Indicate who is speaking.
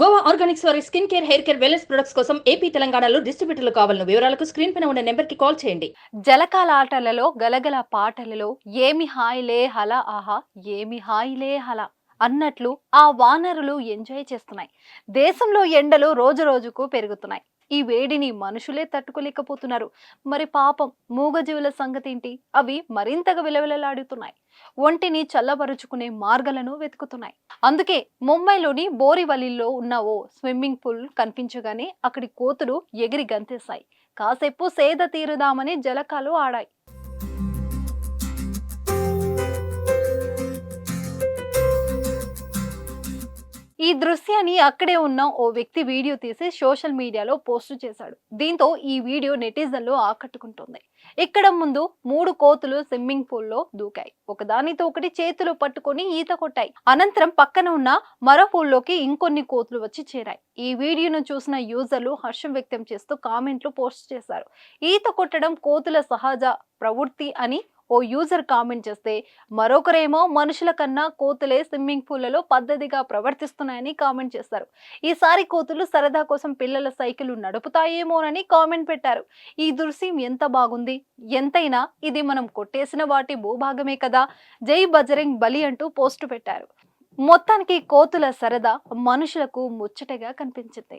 Speaker 1: Goa organics వారి skin care hair care wellness products కోసం AP తెలంగాణలో డిస్ట్రిబ్యూటర్లు కావాలను వివరాలకు స్క్రీన్ పైన ఉన్న నెంబర్కి కాల్ చేయండి.
Speaker 2: జలకాల ఆటలలో గలగల పాటలలో ఏమి హాయిలే హల ఆహా ఏమి హాయిలే హల అన్నట్లు ఆ వానరులు ఎంజాయ్ చేస్తున్నాయి. దేశంలో ఎండలు రోజు రోజుకు పెరుగుతున్నాయి. ఈ వేడిని మనుషులే తట్టుకోలేకపోతున్నారు. మరి పాపం మూగజీవుల సంగతి ఏంటి అవి మరింతగా విలవిలలాడుతున్నాయి. ఒంటిని చల్లబరుచుకునే మార్గాలను వెతుకుతున్నాయి. అందుకే ముంబైలోని బోరివలిలో ఉన్న ఓ స్విమ్మింగ్ పూల్ కనిపించగానే అక్కడి కోతులు ఎగిరి గంతేశాయి. కాసేపు సేద తీరుదామని జలకాలు ఆడాయి. ఈ దృశ్యాన్ని అక్కడే ఉన్న ఓ వ్యక్తి వీడియో తీసి సోషల్ మీడియాలో పోస్ట్ చేశాడు. దీంతో ఈ వీడియో నెటిజన్లు ఆకట్టుకుంటుంది. ఇక్కడ ముందు మూడు కోతులు స్విమ్మింగ్ పూల్లో దూకాయి. ఒకదానితో ఒకటి చేతులు పట్టుకొని ఈత కొట్టాయి. అనంతరం పక్కన ఉన్న మరో పూల్లోకి ఇంకొన్ని కోతులు వచ్చి చేరాయి. ఈ వీడియోను చూసిన యూజర్లు హర్షం వ్యక్తం చేస్తూ కామెంట్లు పోస్ట్ చేశారు. ఈత కొట్టడం కోతుల సహజ ప్రవృత్తి అని ఓ యూజర్ కామెంట్ చేస్తే మరొకరేమో మనుషుల కన్నా కోతులే స్విమ్మింగ్ పూల్లలో పద్ధతిగా ప్రవర్తిస్తున్నాయని కామెంట్ చేస్తారు. ఈసారి కోతులు సరదా కోసం పిల్లల సైకిల్ నడుపుతాయేమోనని కామెంట్ పెట్టారు. ఈ దృశ్యం ఎంత బాగుంది? ఎంతైనా ఇది మనం కొట్టేసిన వాటి భూభాగమే కదా! జై బజరంగ్ బలి అంటూ పోస్టు పెట్టారు. మొత్తానికి కోతుల సరదా మనుషులకు ముచ్చటగా కనిపించింది.